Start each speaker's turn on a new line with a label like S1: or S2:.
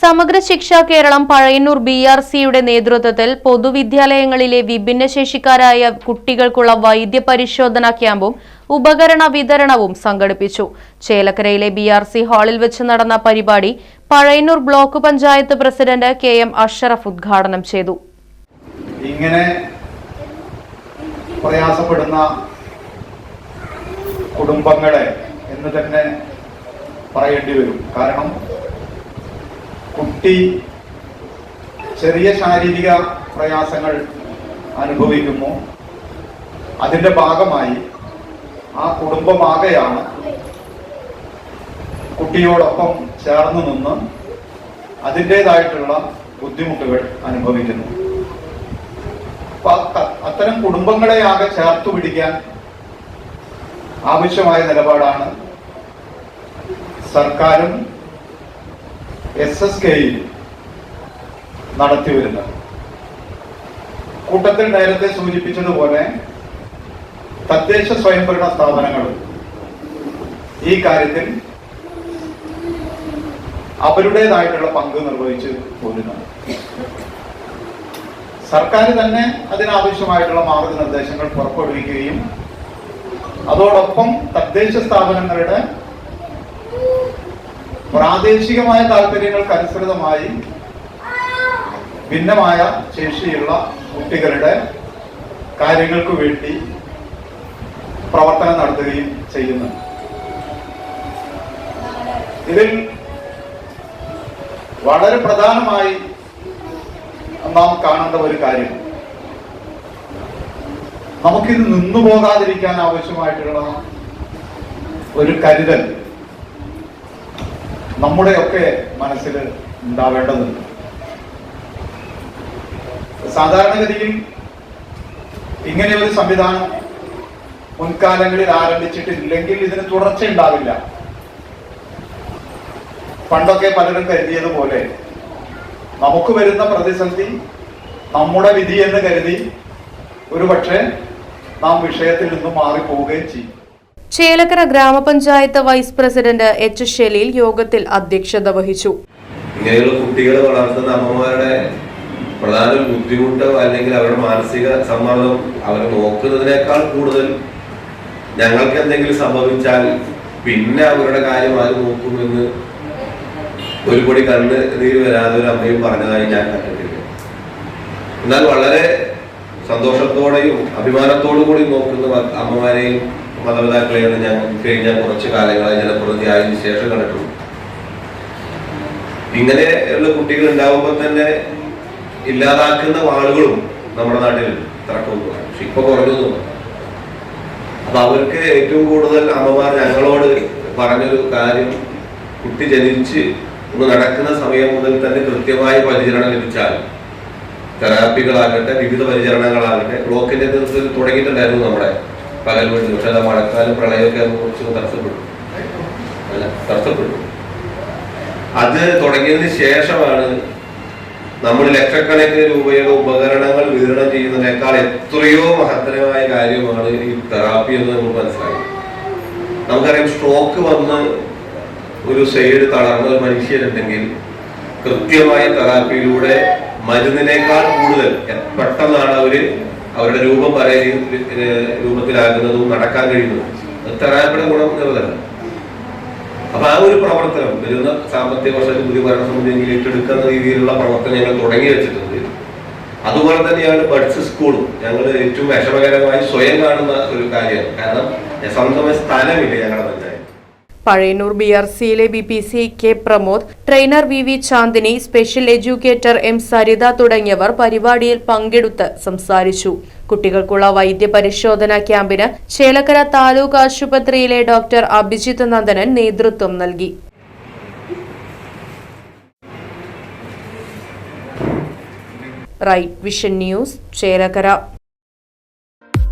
S1: Samagra Shiksha Keralam Pazhayannur B R സിയുടെ നേതൃത്വത്തിൽ പൊതുവിദ്യാലയങ്ങളിലെ വിഭിന്നശേഷിക്കാരായ കുട്ടികൾക്കുള്ള വൈദ്യ പരിശോധനാ ക്യാമ്പും ഉപകരണ വിതരണവും സംഘടിപ്പിച്ചു. ചേലക്കരയിലെ ബി ആർ സി ഹാളിൽ വെച്ച് നടന്ന പരിപാടി Pazhayannur block panchayat president K M Ashraf ഉദ്ഘാടനം ചെയ്തു.
S2: ഇങ്ങനെ പ്രയാസപ്പെടുന്ന കുടുംബങ്ങളെ എന്ന് തന്നെ പറയേണ്ടി വരും. കാരണം കുട്ടി ചെറിയ ശാരീരിക പ്രയാസങ്ങൾ അനുഭവിക്കുമോ അതിന്റെ ഭാഗമായി ആ കുടുംബമാകെയാണ് കുട്ടിയോടൊപ്പം ചേർന്ന് നിന്ന് അതിന്റെതായിട്ടുള്ള ബുദ്ധിമുട്ടുകൾ അനുഭവിക്കുന്നു. അത്തരം കുടുംബങ്ങളെ ആകെ ചേർത്തു പിടിക്കാൻ ആവശ്യമായ നിലപാടാണ് സർക്കാരും എസ് എസ് കെയിൽ നടത്തി വരുന്നത്. കൂട്ടത്തിൽ നേരത്തെ സൂചിപ്പിച്ചതുപോലെ തദ്ദേശ സ്വയംഭരണ സ്ഥാപനങ്ങൾ ഈ കാര്യത്തിൽ അവരുടേതായിട്ടുള്ള പങ്ക് നിർവഹിച്ച് പോരുന്നത് സർക്കാർ തന്നെ അതിനാവശ്യമായിട്ടുള്ള മാർഗനിർദ്ദേശങ്ങൾ പുറപ്പെടുവിക്കുകയും അതോടൊപ്പം തദ്ദേശ സ്ഥാപനങ്ങളുടെ പ്രാദേശികമായ താല്പര്യങ്ങൾക്ക് അനുസൃതമായി ഭിന്നമായ ശേഷിയുള്ള കുട്ടികളുടെ കാര്യങ്ങൾക്ക് വേണ്ടി പ്രവർത്തനം നടത്തുകയും ചെയ്യുന്നു. ഇതിൽ വളരെ പ്രധാനമായി നാം കാണേണ്ട ഒരു കാര്യം. നമുക്കിത് നിന്നു പോകാതിരിക്കാൻ ആവശ്യമായിട്ടുള്ള ഒരു കരുതൽ നമ്മുടെയൊക്കെ മനസ്സിൽ ഉണ്ടാവേണ്ടതുണ്ട്. സാധാരണഗതിയിൽ ഇങ്ങനെ ഒരു സംവിധാനം മുൻകാലങ്ങളിൽ ആരംഭിച്ചിട്ടില്ലെങ്കിൽ ഇതിന് തുടർച്ച ഉണ്ടാവില്ല. പണ്ടൊക്കെ പലരും കരുതിയതുപോലെ നമുക്ക് വരുന്ന പ്രതിസന്ധി നമ്മുടെ വിധി എന്ന് കരുതി ഒരുപക്ഷെ നാം വിഷയത്തിൽ നിന്നും മാറിപ്പോവുകയും ചെയ്യും.
S1: ചേലക്കര ഗ്രാമപഞ്ചായത്ത് വൈസ് പ്രസിഡന്റ് എച്ച് ഷെലീൽ യോഗത്തിൽ അധ്യക്ഷത വഹിച്ചു.
S3: ഇങ്ങനെയുള്ള കുട്ടികളെ വളർത്തുന്ന അമ്മമാരുടെ പ്രധാന ബുദ്ധിമുട്ട് അല്ലെങ്കിൽ അവരുടെ മാനസിക സമ്മർദ്ദം അവരെ നോക്കുന്നതിനേക്കാൾ കൂടുതൽ ഞങ്ങൾക്ക് എന്തെങ്കിലും സംഭവിച്ചാൽ പിന്നെ അവരുടെ കാര്യം ആര് നോക്കുമെന്ന് ഒരു പൊടി കണ്ണ് നീര് വരാതെ ഒരു അമ്മയും പറഞ്ഞതായി ഞാൻ കണ്ടിട്ടില്ല. എന്നാൽ വളരെ സന്തോഷത്തോടെയും അഭിമാനത്തോടു കൂടി നോക്കുന്ന അമ്മമാരെയും മാതാപിതാക്കളെയാണ് ഞാൻ കഴിഞ്ഞ കുറച്ച് കാലങ്ങളായി ജനപ്രതിനിധിയായതിനു ശേഷം കണ്ടിട്ടുള്ളൂ ഇങ്ങനെയുള്ള കുട്ടികൾ ഉണ്ടാവുമ്പോൾ തന്നെ ഇല്ലാതാക്കുന്ന ആളുകളും നമ്മുടെ നാട്ടിൽ തിരക്കുന്നുണ്ട് പക്ഷെ ഇപ്പൊ കുറഞ്ഞു അപ്പൊ അവർക്ക് ഏറ്റവും കൂടുതൽ അമ്മമാർ ഞങ്ങളോട് പറഞ്ഞൊരു കാര്യം കുട്ടി ജനിച്ച് ഒന്ന് നടക്കുന്ന സമയം മുതൽ തന്നെ കൃത്യമായ പരിചരണം ലഭിച്ചാൽ തെറാപ്പികളാകട്ടെ വിവിധ പരിചരണങ്ങളാകട്ടെ ബ്ലോക്കിന്റെ നേതൃത്വത്തിൽ തുടങ്ങിയിട്ടുണ്ടായിരുന്നു നമ്മുടെ പകൽ വിടുന്നു പക്ഷെ അത് മഴക്കാലം പ്രളയമൊക്കെ കുറച്ച് തടസ്സപ്പെട്ടു അല്ല തടസ്സപ്പെട്ടു അത് തുടങ്ങിയതിന് ശേഷമാണ് നമ്മൾ ലക്ഷക്കണക്കിന് രൂപയുടെ ഉപകരണങ്ങൾ വിതരണം ചെയ്യുന്നതിനേക്കാൾ എത്രയോ മഹത്തരമായ കാര്യമാണ് ഈ തെറാപ്പി എന്ന് നമ്മൾ മനസ്സിലാക്കി. നമുക്കറിയാം സ്ട്രോക്ക് വന്ന് ഒരു സൈഡ് തളർന്ന ഒരു മനുഷ്യരുണ്ടെങ്കിൽ കൃത്യമായ തെറാപ്പിയിലൂടെ മരുന്നിനേക്കാൾ കൂടുതൽ പെട്ടെന്നാണ് അവർ അവരുടെ രൂപം പല രൂപത്തിലാകുന്നതും നടക്കാൻ കഴിയുന്നതും. അത് തെറാപ്പിയുടെ ഗുണം എന്നുള്ളതല്ല. അപ്പൊ ആ ഒരു പ്രവർത്തനം വരുന്ന സാമ്പത്തിക വർഷത്തിൽ പുതിയ ഭരണസമിതി ഏറ്റെടുക്കുന്ന രീതിയിലുള്ള പ്രവർത്തനം ഞങ്ങൾ തുടങ്ങി വെച്ചിട്ടുണ്ട്. അതുപോലെ തന്നെയാണ് ബഡ്സ് സ്കൂളും ഞങ്ങൾ ഏറ്റവും വിഷമകരമായി സ്വയം കാണുന്ന ഒരു കാര്യമാണ്. കാരണം സ്വന്തമായി സ്ഥലമില്ല ഞങ്ങളുടെ പഞ്ചായത്ത്
S1: പഴയന്നൂർ ബി ആർ സിയിലെ B P C K Pramod trainer V V Chandini special educator M Saritha തുടങ്ങിയവർ പരിപാടിയിൽ പങ്കെടുത്ത് സംസാരിച്ചു. കുട്ടികൾക്കുള്ള വൈദ്യ പരിശോധനാ ക്യാമ്പിന് ചേലക്കര താലൂക്ക് ആശുപത്രിയിലെ ഡോക്ടർ അഭിജിത് നന്ദനൻ നേതൃത്വം നൽകി. Right vision news Chelakkara.